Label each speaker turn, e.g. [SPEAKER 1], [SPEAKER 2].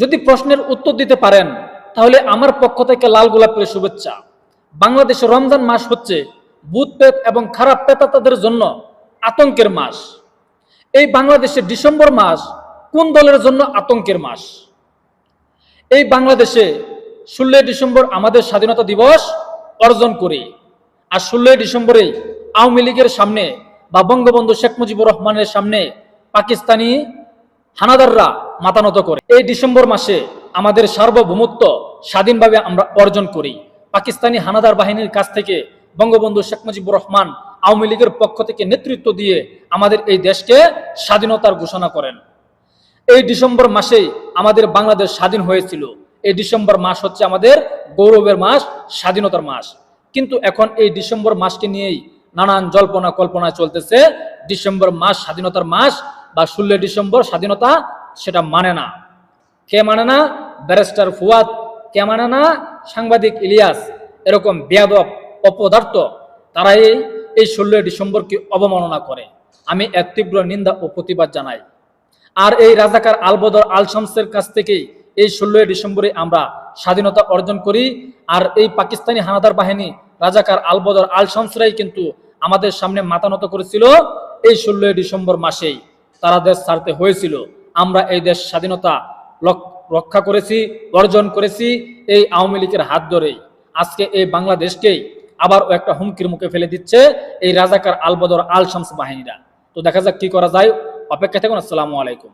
[SPEAKER 1] যদি প্রশ্নের উত্তর দিতে পারেন, তাহলে আমার পক্ষ থেকে লাল গোলাপের শুভেচ্ছা। বাংলাদেশে রমজান মাস হচ্ছে ভূত পেত এবং খারাপ পেতাতাদের জন্য আতঙ্কের মাস। এই বাংলাদেশে ডিসেম্বর মাস কোন দলের জন্য আতঙ্কের মাস? এই বাংলাদেশে ষোলোই ডিসেম্বর আমাদের স্বাধীনতা দিবস অর্জন করি। আর ষোলোই ডিসেম্বরে আওয়ামী লীগের সামনে বা বঙ্গবন্ধু শেখ মুজিবুর রহমানের সামনে পাকিস্তানি হানাদাররা মাতানত করে। এই ডিসেম্বর মাসে আমাদের সার্বভৌমত্ব স্বাধীনভাবে আমরা অর্জন করি। পাকিস্তানি হানাদার বাহিনীর কাছ থেকে বঙ্গবন্ধু শেখ মুজিবুর রহমান আওয়ামী লীগের পক্ষ থেকে নেতৃত্ব দিয়ে আমাদের এই দেশকে স্বাধীনতার ঘোষণা করেন। এই ডিসেম্বর মাসেই আমাদের বাংলাদেশ স্বাধীন হয়েছিল। এই ডিসেম্বর মাস হচ্ছে আমাদের গৌরবের মাস, স্বাধীনতার মাস। কিন্তু এখন এই ডিসেম্বর মাসকে নিয়েই নানান জল্পনা কল্পনা চলতেছে। ডিসেম্বর মাস, স্বাধীনতার মাস বা ষোলো ডিসেম্বর স্বাধীনতা সেটা মানে না। কে মানে না? ব্যারিস্টার ফুয়াদ। কে মানে না? সাংবাদিক ইলিয়াস। এরকম বেয়াদব অপদার্থ। তারাই এই ষোলোই ডিসেম্বরকে অবমাননা করে। আমি এক তীব্র নিন্দা ও প্রতিবাদ জানাই। আর এই রাজাকার আলবদর আল শামসের কাছ থেকেই এই ষোলোই ডিসেম্বরে আমরা স্বাধীনতা অর্জন করি। আর এই পাকিস্তানি হানাদার বাহিনী রাজাকার আলবদর আল শামসরাই কিন্তু আমাদের সামনে মাতানত করেছিল এই ষোলোই ডিসেম্বর মাসেই। তারা দেশ ছাড়তে হয়েছিল। আমরা এই দেশ স্বাধীনতা রক্ষা করেছি, অর্জন করেছি এই আওয়ামী লীগের হাত ধরেই। আজকে এই বাংলাদেশকেই আবার একটা হুমকির মুখে ফেলে দিচ্ছে এই রাজাকার আলবদর আল শামস বাহিনীরা। তো দেখা যাক কি করা যায়। অপেক্ষা থাকুন, আসসালামু আলাইকুম।